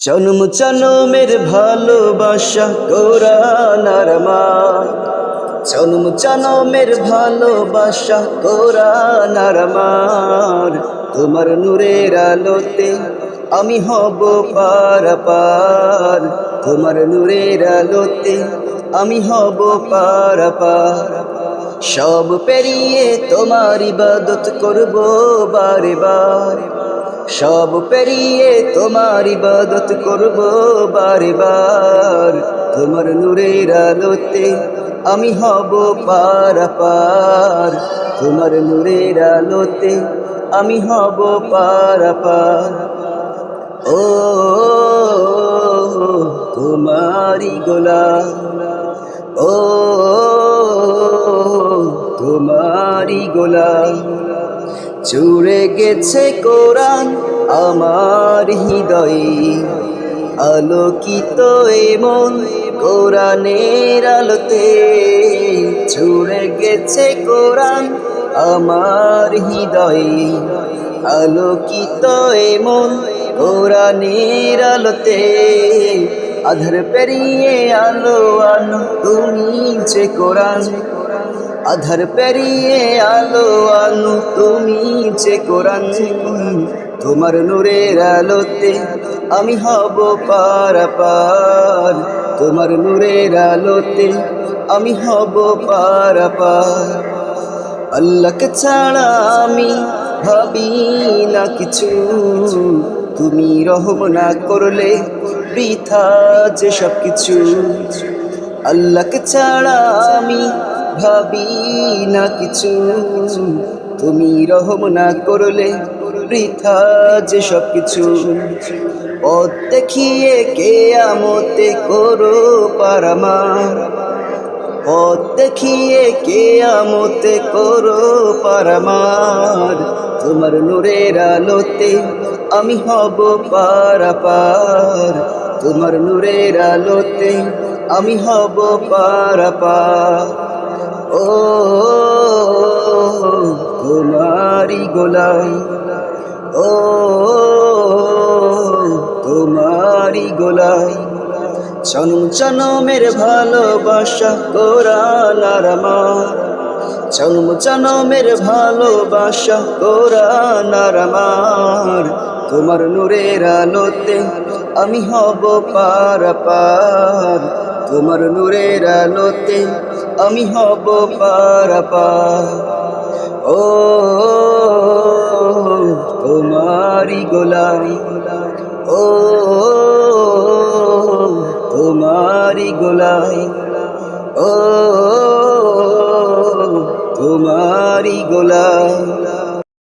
জন্ম জনমের ভালোবাসা, কোরআন আর আমার। জন্ম জনমের ভালোবাসা, কোরআন আর আমার। তোমার নূরের আলোতে আমি হব পার পার। তোমার নূরের আলোতে আমি হব পার পার। সব পেরিয়ে তোমার ইবাদত করব বারে বার। সব পেরিয়ে তোমার ইবাদত করব বারে বার তোমার নূরের আলোতে আমি হব পার পার তোমার নূরের আলোতে আমি হব পার পার ও তোমারি গোলাম। ও তোমারি গোলাম। চুড়ে গেছে কোরআন আমার হৃদয়ে। আলোকিত এমন কোরআনের আলোতে। চুড়ে গেছে কোরআন আমার হৃদয়ে। আলোকিত এমন কোরআনের আলোতে। আধার পেরিয়ে আলো আলো তুমি যে কোরআন। আধার পেরিয়ে আলো আলো তুমি যে কোরআন তোমার নূরের আলোতে আমি হব পার পার তোমার নূরের আলোতে আমি হব পার পার আল্লাহকে ছাড়া আমি ভাবি না কিছু। তুমি রহম না করলে বৃথা যে সব কিছু আল্লাহকে ছাড়া আমি ভাবি না কিছু। তুমি রহম না করলে বৃথা যে সব কিছু পথ দেখিয়ে কে আমতে করো পারামার। পথ দেখিয়ে কে আমতে করো পারামার। তোমার নূরের আলোতে আমি হব পারাপার। তোমার নূরের আলোতে আমি হব পারা পার ও তোমারি গোলাই ও তোমারি গোলাই জনম জনমের ভালোবাসা কোরআন আর আমার। জন্ম জনমের ভালোবাসা কোরআন আর তোমার নূরের আলোতে আমি হব পার পার তোমার নূরের আলোতে আমি হব পার পার ও তোমারি গোলাই ও তোমারি গোলাই ও তোমারি গোলাই